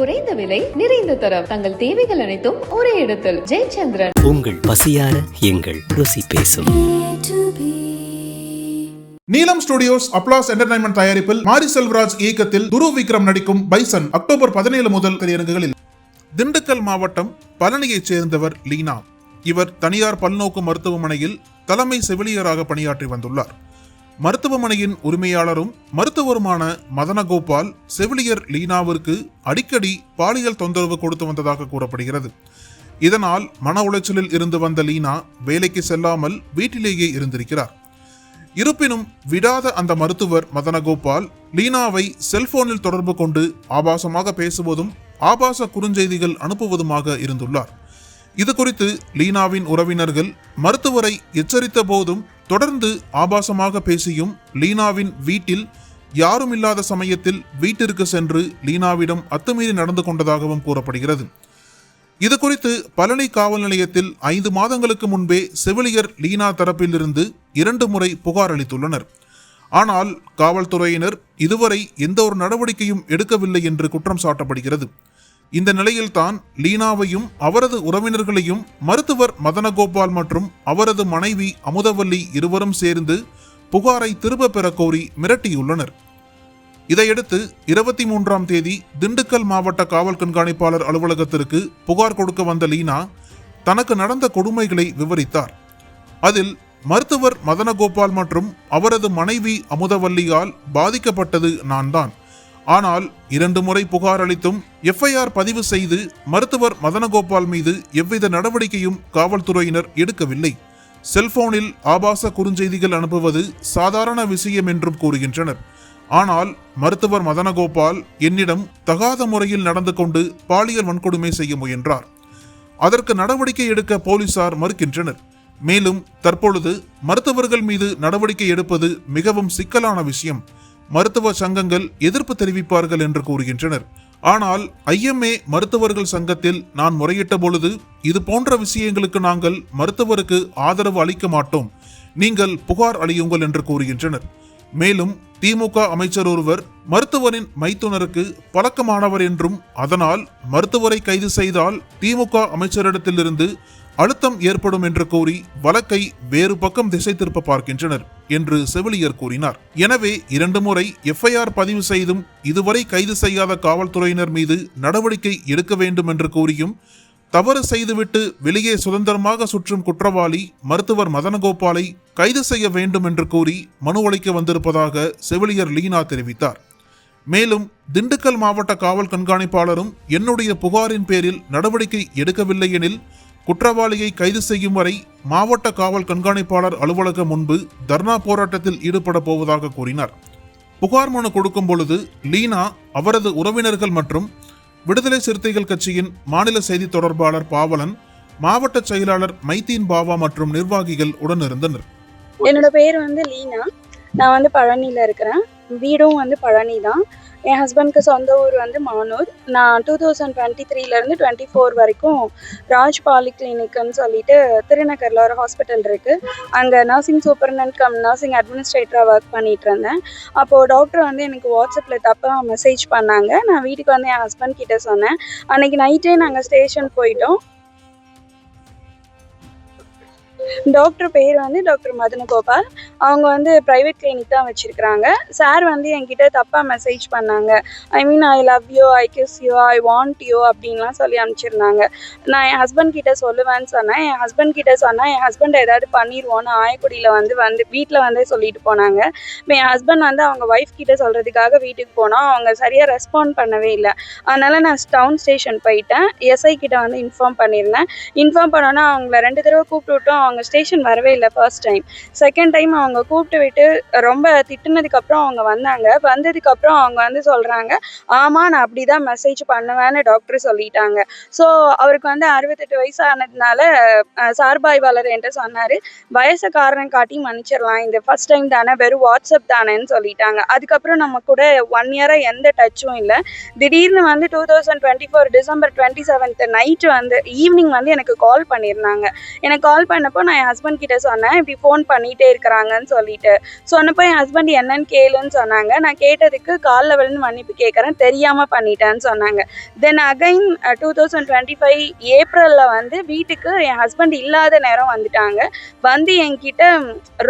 குறைந்த விலை நிறைந்த தரம். தங்கள் தேவைகள் அனைத்தும் ஒரே இடத்தில். ஜெயச்சந்திரன். உங்கள் பசியார எங்கள் ருசி பேசும். நீலம் ஸ்டுடியோஸ் அப்ளாஸ் என்டர்டைன்மெண்ட் தயாரிப்பில் மாரி செல்வராஜ் இயக்கத்தில் துரு விக்ரம் நடிக்கும் பைசன் அக்டோபர் பதினேழு முதல் திரையரங்குகளில். திண்டுக்கல் மாவட்டம் பழனியைச் சேர்ந்தவர் லீனா. இவர் தனியார் பல்நோக்கு மருத்துவமனையில் தலைமை செவிலியராக பணியாற்றி வந்துள்ளார். மருத்துவமனையின் உரிமையாளரும் மருத்துவருமான மதனகோபால் செவிலியர் லீனாவிற்கு அடிக்கடி பாலியல் தொந்தரவு கொடுத்து வந்ததாக கூறப்படுகிறது. இதனால் மன உளைச்சலில் இருந்து வந்த லீனா வேலைக்கு செல்லாமல் வீட்டிலேயே இருந்திருக்கிறார். இருப்பினும் விடாத அந்த மருத்துவர் மதனகோபால் லீனாவை செல்போனில் தொடர்பு கொண்டு ஆபாசமாக பேசுவதும் ஆபாச குறுஞ்செய்திகள் அனுப்புவதுமாக இருந்துள்ளார். இது குறித்து லீனாவின் உறவினர்கள் மருத்துவரை எச்சரித்த போதும் தொடர்ந்து ஆபாசமாக பேசியும் லீனாவின் வீட்டில் யாரும் இல்லாத சமயத்தில் வீட்டிற்கு சென்று லீனாவிடம் அத்துமீறி நடந்து கொண்டதாகவும் கூறப்படுகிறது. இது குறித்து பழனி காவல் நிலையத்தில் ஐந்து மாதங்களுக்கு முன்பே செவிலியர் லீனா தரப்பிலிருந்து இரண்டு முறை புகார் அளித்துள்ளனர். ஆனால் காவல்துறையினர் இதுவரை எந்த ஒரு நடவடிக்கையும் எடுக்கவில்லை என்று குற்றம் சாட்டப்படுகிறது. இந்த நிலையில்தான் லீனாவையும் அவரது உறவினர்களையும் மருத்துவர் மதனகோபால் மற்றும் அவரது மனைவி அமுதவல்லி இருவரும் சேர்ந்து புகாரை திரும்ப பெற கோரி மிரட்டியுள்ளனர். இதையடுத்து இருபத்தி மூன்றாம் தேதி திண்டுக்கல் மாவட்ட காவல் கண்காணிப்பாளர் அலுவலகத்திற்கு புகார் கொடுக்க வந்த லீனா தனக்கு நடந்த கொடுமைகளை விவரித்தார். அதில் மருத்துவர் மதனகோபால் மற்றும் அவரது மனைவி அமுதவல்லியால் பாதிக்கப்பட்டது நான்தான். ஆனால் இரண்டு முறை புகார் அளித்தும் எஃப்ஐஆர் பதிவு செய்து மருத்துவர் மதனகோபால் மீது எவ்வித நடவடிக்கையும் காவல்துறையினர் எடுக்கவில்லை. செல்போனில் ஆபாச குறுஞ்செய்திகள் அனுப்புவது சாதாரண விஷயம் என்றும் கூறுகின்றனர். ஆனால் மருத்துவர் மதனகோபால் என்னிடம் தகாத முறையில் நடந்து கொண்டு பாலியல் வன்கொடுமை செய்ய முயன்றார். அதற்கு நடவடிக்கை எடுக்க போலீசார் மறுக்கின்றனர். மேலும் தற்பொழுது மருத்துவர்கள் மீது நடவடிக்கை எடுப்பது மிகவும் சிக்கலான விஷயம். மருத்துவ சங்கங்கள் எதிர்ப்பு தெரிவிப்பார்கள் என்று கூறுகின்றனர். ஆனால் ஐஎம்ஏ மருத்துவர்கள் சங்கத்தில் நான் முறையிட்ட பொழுது இது போன்ற விஷயங்களுக்கு நாங்கள் மருத்துவருக்கு ஆதரவு அளிக்க மாட்டோம். நீங்கள் புகார் அளியுங்கள் என்று கூறுகின்றனர். மேலும் திமுக அமைச்சர் ஒருவர் மருத்துவரின் மைத்துனருக்கு பழக்கமானவர் என்றும் அதனால் மருத்துவரை கைது செய்தால் திமுக அமைச்சரிடத்திலிருந்து அழுத்தம் ஏற்படும் என்று கூறி வழக்கை வேறு பக்கம் திசை திருப்ப பார்க்கின்றனர் என்று செவிலியர் கூறினார். எனவே இரண்டு முறை எஃப்ஐஆர் பதிவு செய்தும் இதுவரை கைது செய்யாத காவல்துறையினர் மீது நடவடிக்கை எடுக்க வேண்டும் என்று கூறியும் தவறு செய்துவிட்டு வெளியே சுதந்திரமாக சுற்றும் குற்றவாளி மருத்துவர் மதனகோபாலை கைது செய்ய வேண்டும் என்று கூறி மனு அளிக்க வந்திருப்பதாக செவிலியர் லீனா தெரிவித்தார். மேலும் திண்டுக்கல் மாவட்ட காவல் கண்காணிப்பாளரும் என்னுடைய புகாரின் பேரில் நடவடிக்கை எடுக்கவில்லை எனில் குற்றவாளியை கைது செய்யும் வரை மாவட்ட காவல் கண்காணிப்பாளர் அலுவலகம் முன்பு தர்ணா போராட்டத்தில் ஈடுபட போவதாக கூறினார். புகார் மனு கொடுக்கும் பொழுது லீனா அவரது உறவினர்கள் மற்றும் விடுதலை சிறுத்தைகள் கட்சியின் மாநில செய்தி தொடர்பாளர் பாவலன் மாவட்ட செயலாளர் மைத்தீன் பாவா மற்றும் நிர்வாகிகள் உடனிருந்தனர். என்னோட பேர் வந்து லீனா. நான் வந்து பழனியில இருக்கிறேன். வீடும் வந்து பழனி தான் என் ஹஸ்பண்ட்க்கு சொந்த ஊர் வந்து மானூர். நான் டூ தௌசண்ட் டுவெண்ட்டி த்ரீலேருந்து டுவெண்ட்டி ஃபோர் வரைக்கும் ராஜ் பாலிகிளினிக்னு சொல்லிட்டு திருநகரில் ஒரு ஹாஸ்பிட்டல் இருக்குது அங்கே நர்சிங் சூப்பர்டென்ட் கம் நர்சிங் அட்மினிஸ்ட்ரேட்டராக ஒர்க் பண்ணிட்டு இருந்தேன். அப்போது டாக்டர் வந்து எனக்கு வாட்ஸ்அப்பில் தப்பாக மெசேஜ் பண்ணாங்க. நான் வீட்டுக்கு வந்து என் ஹஸ்பண்ட் கிட்டே சொன்னேன். அன்னைக்கு நைட்டே நாங்கள் ஸ்டேஷன் போயிட்டோம். டாக்டர் பேர் வந்து டாக்டர் மதனகோபால். அவங்க வந்து ப்ரைவேட் கிளினிக் தான் வச்சுருக்குறாங்க. சார் வந்து என்கிட்ட தப்பாக மெசேஜ் பண்ணாங்க. I mean I love you I kiss you I want you அப்படின்லாம் சொல்லி அனுப்பிச்சிருந்தாங்க. நான் என் ஹஸ்பண்ட் கிட்ட சொல்லுவேன்னு சொன்னேன். என் ஹஸ்பண்ட் கிட்ட சொன்னால் என் ஹஸ்பண்ட் ஏதாவது பண்ணிடுவோன்னு ஆயக்குடியில் வந்து வந்து வீட்டில் வந்து சொல்லிட்டு போனாங்க. இப்போ என் ஹஸ்பண்ட் வந்து அவங்க ஒய்ஃப் கிட்ட சொல்கிறதுக்காக வீட்டுக்கு போனோம். அவங்க சரியாக ரெஸ்பாண்ட் பண்ணவே இல்லை. அதனால் நான் டவுன் ஸ்டேஷன் போயிட்டேன். எஸ்ஐ கிட்ட வந்து இன்ஃபார்ம் பண்ணியிருந்தேன் இன்ஃபார்ம் பண்ணோன்னா அவங்கள ரெண்டு தடவை கூப்பிட்டு விட்டோம். அவங்க ஸ்டேஷன் வரவே இல்லை ஃபர்ஸ்ட் டைம் செகண்ட் டைம் அவங்க கூப்பிட்டு விட்டு ரொம்ப திட்டுனதுக்கப்புறம் அவங்க வந்தாங்க. வந்ததுக்கப்புறம் அவங்க வந்து சொல்கிறாங்க ஆமாம் நான் அப்படி தான் மெசேஜ் பண்ணுவேன்னு டாக்டர் சொல்லிட்டாங்க. ஸோ அவருக்கு வந்து அறுபத்தெட்டு வயசு ஆனதுனால சார்பாய்வாளர் என்று சொன்னார் வயசை காரணம் காட்டி மன்னிச்சிடலாம். இந்த ஃபர்ஸ்ட் டைம் தானே வெறும் வாட்ஸ்அப் தானேன்னு சொல்லிட்டாங்க. அதுக்கப்புறம் நம்ம கூட ஒன் இயராக எந்த டச்சும் இல்லை. திடீர்னு வந்து two thousand twenty four December twenty seventh night வந்து ஈவினிங் வந்து எனக்கு கால் பண்ணியிருந்தாங்க எனக்கு கால் பண்ணப்போ நான் என் ஹஸ்பண்ட் கிட்ட சொன்னேன் இப்படி ஃபோன் பண்ணிகிட்டே இருக்கிறாங்கன்னு சொல்லிட்டு. சொன்னப்போ என் ஹஸ்பண்ட் என்னன்னு கேளுன்னு சொன்னாங்க. நான் கேட்டதுக்கு காலில் விழுந்து மன்னிப்பு கேட்குறேன் தெரியாமல் பண்ணிட்டேன்னு சொன்னாங்க. Then again two thousand twenty five ஏப்ரலில் வந்து வீட்டுக்கு என் ஹஸ்பண்ட் இல்லாத நேரம் வந்துட்டாங்க. வந்து என்கிட்ட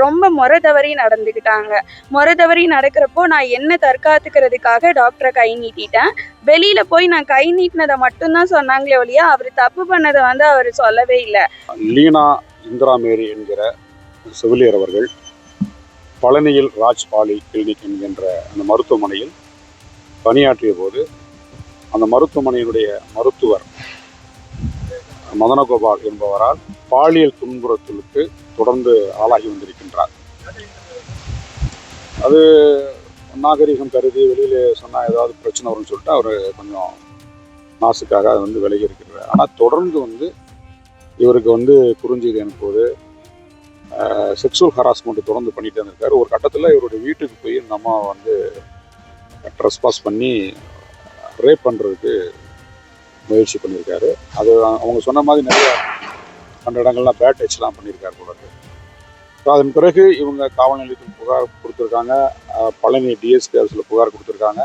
ரொம்ப முறை தவறி நடந்துக்கிட்டாங்க. முறை தவறி நடக்கிறப்போ நான் என்ன தற்காத்துக்கிறதுக்காக டாக்டரை கை நீட்டிட்டேன். வெளியில் போய் நான் கை நீட்டினதை மட்டும்தான் சொன்னாங்களே ஒழிய அவர் தப்பு பண்ணதை வந்து அவர் சொல்லவே இல்லை. லீனா இந்திரா மேரி என்கிற செவிலியர் அவர்கள் பழனியில் ராஜ் பாலி கிளினிக் என்கின்ற அந்த மருத்துவமனையில் பணியாற்றிய போது அந்த மருத்துவமனையினுடைய மருத்துவர் மதனகோபால் என்பவரால் பாலியல் துன்புறுத்தலுக்கு தொடர்ந்து ஆளாகி வந்திருக்கின்றார். அது நாகரிகம் கருதி வெளியில சொன்னால் ஏதாவது பிரச்சனை வரும்னு சொல்லிட்டு அவர் கொஞ்சம் மாசுக்காக அது வந்து விலகி இருக்கிறார். ஆனால் தொடர்ந்து வந்து இவருக்கு வந்து குறிஞ்செய்தி அனுப்புவது செக்ஷுவல் ஹராஸ்மெண்ட் தொடர்ந்து பண்ணிட்டு இருந்திருக்காரு ஒரு கட்டத்தில் இவருடைய வீட்டுக்கு போய் இந்த அம்மா வந்து ட்ரெஸ் பாஸ் பண்ணி ரேப் பண்ணுறதுக்கு முயற்சி பண்ணியிருக்காரு. அது அவங்க சொன்ன மாதிரி நிறைய அந்த இடங்கள்லாம் பேட் டச்லாம் பண்ணியிருக்காரு போல ஸோ அதன் பிறகு இவங்க காவல் நிலையத்தில் புகார் கொடுத்துருக்காங்க. பழனி டிஎஸ்பி ஆஃபீஸில் புகார் கொடுத்துருக்காங்க.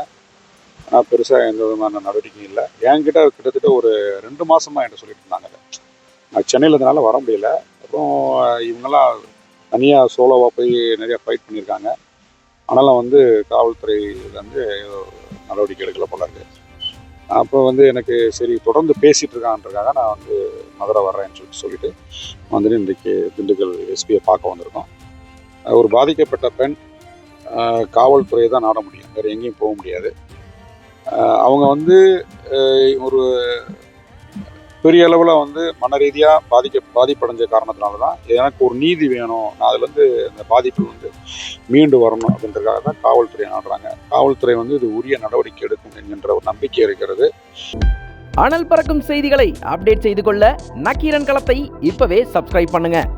ஆனால் பெருசாக எந்த விதமான நடவடிக்கையும் இல்லை. என்கிட்ட கிட்டத்தட்ட ஒரு ரெண்டு மாதமாக என்கிட்ட சொல்லிட்டு இருந்தாங்க. நான் சென்னையில் இருந்தனால வர முடியல. அப்புறம் இவங்கெல்லாம் தனியாக சோலோவாக போய் நிறையா ஃபைட் பண்ணியிருக்காங்க. ஆனாலும் வந்து காவல்துறை வந்து நடவடிக்கை எடுக்கல போல இருக்கு. அப்போ வந்து எனக்கு சரி தொடர்ந்து பேசிகிட்டு இருக்கான்றக்காக நான் வந்து மதுரை வர்றேன்னு சொல்லிட்டு சொல்லிட்டு வந்துட்டு இன்றைக்கு திண்டுக்கல் எஸ்பியை பார்க்க வந்திருக்கோம். ஒரு பாதிக்கப்பட்ட பெண் காவல்துறையை தான் நாட முடியும். வேறு எங்கேயும் போக முடியாது. அவங்க வந்து ஒரு பெரிய அளவில் வந்து மன ரீதியாக பாதிக்க பாதிப்படைஞ்ச காரணத்தினால தான் எனக்கு ஒரு நீதி வேணும். நான் அதுலேருந்து இந்த பாதிப்பு வந்து மீண்டு வரணும் அப்படின்றதுக்காக தான் காவல்துறை நாடுறாங்க காவல்துறை வந்து இது உரிய நடவடிக்கை எடுக்கும் என்கின்ற ஒரு நம்பிக்கை இருக்கிறது. அனல் பறக்கும் செய்திகளை அப்டேட் செய்து கொள்ள நக்கீரன் களத்தை இப்பவே சப்ஸ்கிரைப் பண்ணுங்கள்